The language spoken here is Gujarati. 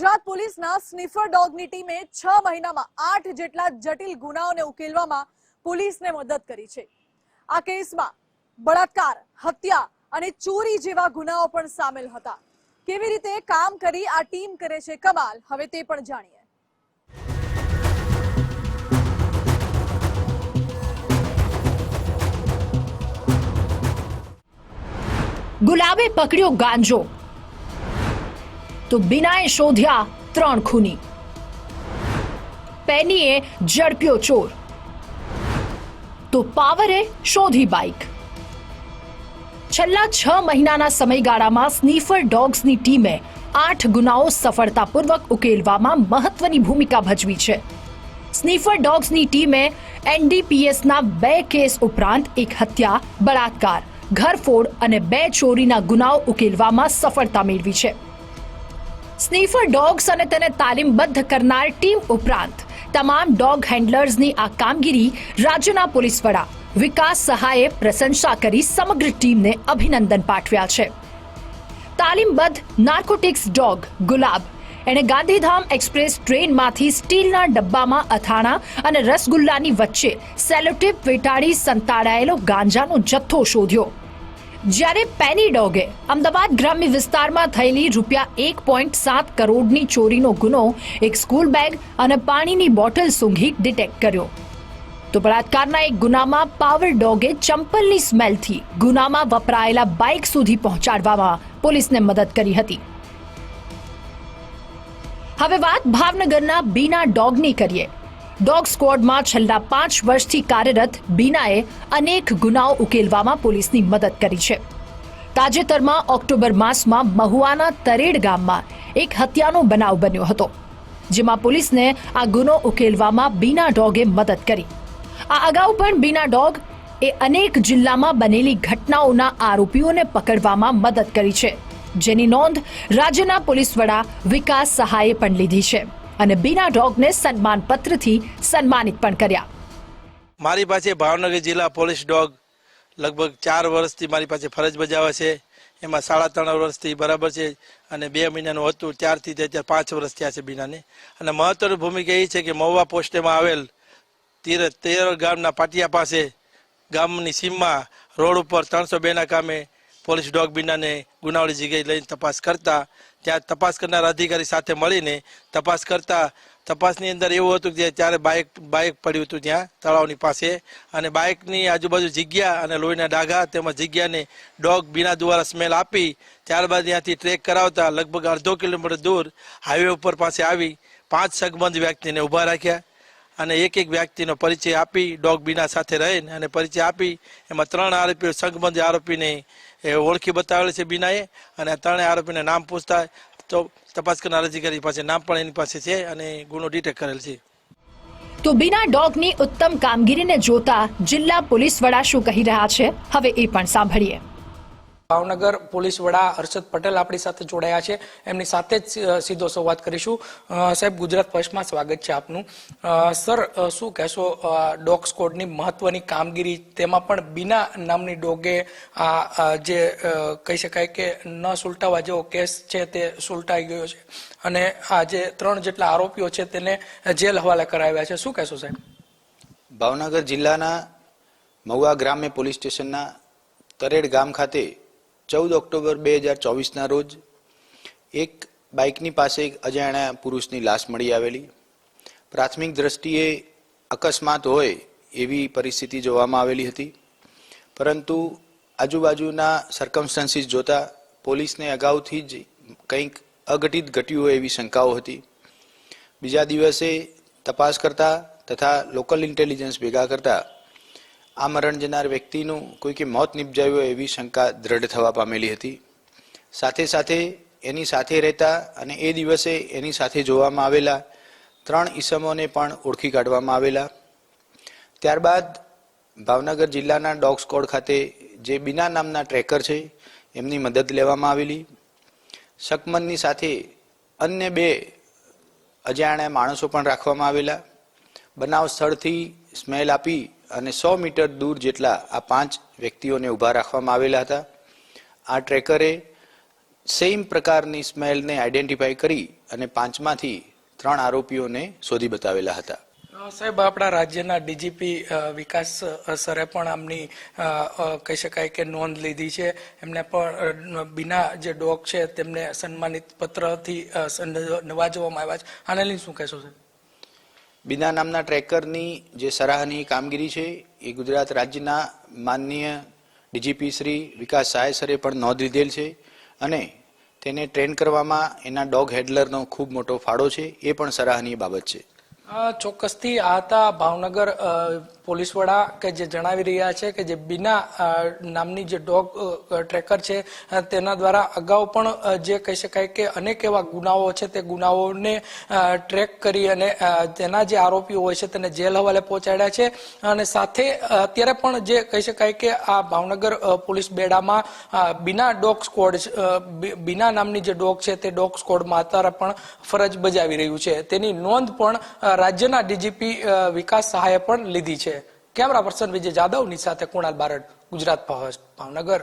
ગુજરાત પોલીસના સ્નીફર ડોગની ટીમે છ મહિનામાં આઠ જેટલા જટિલ ગુનાઓને ઉકેલવામાં પોલીસને મદદ કરી છે. આ કેસમાં બળાત્કાર, હત્યા અને ચોરી જેવા ગુનાઓ પણ સામેલ હતા. કેવી રીતે કામ કરી આ ટીમ કરે છે કમાલ, હવે તે પણ જાણીએ. ગુલાબે પકડ્યો ગાંજો. તો બિનાએ શોધ્યા ત્રણ ખૂની. પેનીએ ઝડપ્યો ચોર. તો પાવરે શોધી બાઇક છેલ્લા છ મહિનાના સમયગાળામાં સ્નીફર ડોગ્સની ટીમે આઠ ગુનાઓ સફળતાપૂર્વક ઉકેલવામાં મહત્વની ભૂમિકા ભજવી છે. સ્નીફર ડોગ્સની ટીમે એનડીપીએસના બે કેસ ઉપરાંત એક હત્યા, બળાત્કાર, ઘરફોડ અને બે ચોરીના ગુનાઓ ઉકેલવામાં સફળતા મેળવી છે. સ્નીફર ડોગ્સ અને તેને તાલીમબદ્ધ કરનાર ટીમ ઉપરાંત તમામ ડોગ હેન્ડલર્સની આ કામગીરી રાજ્યના પોલીસ વડા વિકાસ સહાયે પ્રશંસા કરી સમગ્ર ટીમને અભિનંદન પાઠવ્યા છે. તાલીમબદ્ધ નાર્કોટિક્સ ડોગ ગુલાબ એણે ગાંધીધામ એક્સપ્રેસ ટ્રેનમાંથી સ્ટીલના ડબ્બામાં અથાણા અને રસગુલ્લાની વચ્ચે સેલોટેપ વેટાડી સંતાડાયેલો ગાંજાનો જથ્થો શોધ્યો. જ્યારે પેની ડોગે અમદાવાદ ગ્રામ્ય વિસ્તારમાં થયેલી રૂપિયા એક પોઈન્ટ સાત કરોડની ચોરીનો ગુનો એક સ્કૂલ બેગ અને પાણીની બોટલ સૂંઘી ડિટેક્ટ કર્યો. તો બળાત્કારના એક ગુનામાં પાવર ડોગે ચંપલની સ્મેલથી ગુનામાં વપરાયેલા બાઇક સુધી પહોંચાડવામાં પોલીસને મદદ કરી હતી. હવે વાત ભાવનગરના બીના ડોગની કરીએ. ડોગ સ્ક્વોડમાં છેલ્લા પાંચ વર્ષથી કાર્યરત બીનાએ અનેક ગુનાઓ ઉકેલવામાં પોલીસની મદદ કરી છે. તાજેતરમાં ઓક્ટોબર માસમાં મહુવાના તરેડ ગામમાં એક હત્યાનો બનાવ બન્યો હતો, જેમાં પોલીસને આ ગુનો ઉકેલવામાં બીના ડોગે મદદ કરી. આ અગાઉ પણ બીના ડોગ એ અનેક જિલ્લામાં બનેલી ઘટનાઓના આરોપીઓને પકડવામાં મદદ કરી છે, જેની નોંધ રાજ્યના પોલીસ વડા વિકાસ સહાયે પણ લીધી છે. અને બીના ડોગને સન્માન પત્રથી સન્માનિત પણ કર્યા. મારી પાસે ભાવનગર જિલ્લા પોલીસ ડોગ લગભગ ચાર વર્ષથી મારી પાસે ફરજ બજાવે છે. એમાં સાડા ત્રણ વર્ષથી બરાબર છે અને બે મહિનાનું હતું, ત્યારથી અત્યારે પાંચ વર્ષ થયા છે બીનાને. અને મહત્વની ભૂમિકા એ છે કે મહુવા પોસ્ટેમાં આવેલ તીર તેર ગામના પાટિયા પાસે ગામની સીમમાં રોડ ઉપર ત્રણસો બેના કામે પોલીસ ડોગ બીનાને ગુનાવાળી જગ્યાએ લઈને તપાસ કરતા ત્યાં તપાસ કરનાર અધિકારી સાથે મળીને તપાસ કરતા તપાસની અંદર એવું હતું કે ત્યારે બાઇક બાઇક પડ્યું હતું ત્યાં, તળાવની પાસે. અને બાઇકની આજુબાજુ જગ્યા અને લોહીના ડાઘા તેમજ જગ્યાને ડોગ બીના દ્વારા સ્મેલ આપી ત્યારબાદ ત્યાંથી ટ્રેક કરાવતા લગભગ અડધો કિલોમીટર દૂર હાઈવે ઉપર પાસે આવી પાંચ સગબંધ વ્યક્તિને ઊભા રાખ્યા અને એક એક વ્યક્તિનો પરિચય આપી ડોગ બીના સાથે રહીને અને પરિચય આપી એમાં ત્રણ આરોપીઓ સગબંધ આરોપીને એ ઓળખી બતાવેલ છે બીનાએ અને ત્રણેય આરોપીને નામ પૂછતા તો તપાસ કરનાર અધિકારી પાસે નામ પણ એની પાસે છે અને ગુનો ડિટેક્ટ કરેલ છે. તો બીના ડોગની ઉત્તમ કામગીરીને જોતા જિલ્લા પોલીસ વડા શું કહી રહ્યા છે? હવે એ પણ સાંભળીએ. ભાવનગર પોલીસ વડા હર્ષદ પટેલ આપણી સાથે જોડાયા છે. એમની સાથે જ સીધો સંવાદ કરીશું. સાહેબ, ગુજરાત ફર્સ્ટમાં સ્વાગત છે આપનું. સર શું કહેશો ડોગ સ્કોડની મહત્વની કામગીરી તેમાં પણ બીના નામની ડોગે આ જે કહી શકાય કે ન સુલટાવા જેવો કેસ છે તે સુલટાઈ ગયો છે. અને આ જે ત્રણ જેટલા આરોપીઓ છે તેને જેલ હવાલે કરાવ્યા છે. શું કહેશો, સાહેબ? ભાવનગર જિલ્લાના મહુવા ગ્રામ્ય પોલીસ સ્ટેશનના તરેડ ગામ ખાતે ચૌદ ઓક્ટોબર બે હજાર ચોવીસના રોજ એક બાઇકની પાસે એક અજાણ્યા પુરુષની લાશ મળી આવેલી. પ્રાથમિક દ્રષ્ટિએ અકસ્માત હોય એવી પરિસ્થિતિ જોવામાં આવેલી હતી. પરંતુ આજુબાજુના સર્કમસ્ટન્સીસ જોતા પોલીસને અગાઉથી જ કંઈક અઘટિત ઘટ્યું હોય એવી શંકાઓ હતી. બીજા દિવસે તપાસ કરતા તથા લોકલ ઇન્ટેલિજન્સ ભેગા કરતા આ મરણ જનાર વ્યક્તિનું કોઈકે મોત નિપજાયું હોય એવી શંકા દ્રઢ થવા પામેલી હતી. સાથે સાથે એની સાથે રહેતા અને એ દિવસે એની સાથે જોવામાં આવેલા ત્રણ ઈસમોને પણ ઓળખી કાઢવામાં આવેલા. ત્યારબાદ ભાવનગર જિલ્લાના ડોગ સ્કોડ ખાતે જે બિના નામના ટ્રેકર છે, એમની મદદ લેવામાં આવેલી. શકમનની સાથે અન્ય બે અજાણ્યા માણસો પણ રાખવામાં આવેલા. બનાવ સ્થળથી સ્મેલ આપી અને સો મીટર દૂર જેટલા આ પાંચ વ્યક્તિઓને ઊભા રાખવામાં આવેલા હતા. આ ટ્રેકરે સેમ પ્રકારની સ્મેલને આઈડેન્ટિફાઈ કરી અને પાંચમાંથી ત્રણ આરોપીઓને શોધી બતાવેલા હતા. સાહેબ, આપણા રાજ્યના ડીજીપી વિકાસ સરે પણ આમની કહી શકાય કે નોંધ લીધી છે. એમને પણ બિના જે ડોગ છે તેમને સન્માનિત પત્રથી નવાજવામાં આવ્યા છે. આને લઈને શું કહેશો, સાહેબ? બીના નામના ટ્રેકરની જે સરાહનીય કામગીરી છે, એ ગુજરાત રાજ્યના માનનીય ડીજીપી શ્રી વિકાસ સહાય સરે પણ નોંધ લીધેલ છે અને તેને ટ્રેન કરવામાં એના ડોગ હેડલરનો ખૂબ મોટો ફાળો છે, એ પણ સરાહનીય બાબત છે. ચોક્કસથી આ હતા ભાવનગર પોલીસ વડા કે જે જણાવી રહ્યા છે કે જે બીના નામની જે ડોગ ટ્રેકર છે તેના દ્વારા અગાઉ પણ જે કહી શકાય કે અનેક એવા ગુનાઓ છે, તે ગુનાઓને ટ્રેક કરી અને તેના જે આરોપીઓ હોય છે તેને જેલ હવાલે પહોંચાડ્યા છે. અને સાથે અત્યારે પણ જે કહી શકાય કે આ ભાવનગર પોલીસ બેડામાં બિના ડોગ સ્કોડ બીના નામની જે ડોગ છે તે ડોગ સ્કોડમાં અત્યારે પણ ફરજ બજાવી રહ્યું છે. તેની નોંધ પણ રાજ્યના ડીજીપી વિકાસ સહાયે પણ લીધી છે. કેમેરા પર્સન વિજય જાદવની સાથે કુણાલ બારડ ગુજરાત ફર્સ્ટ ભાવનગર.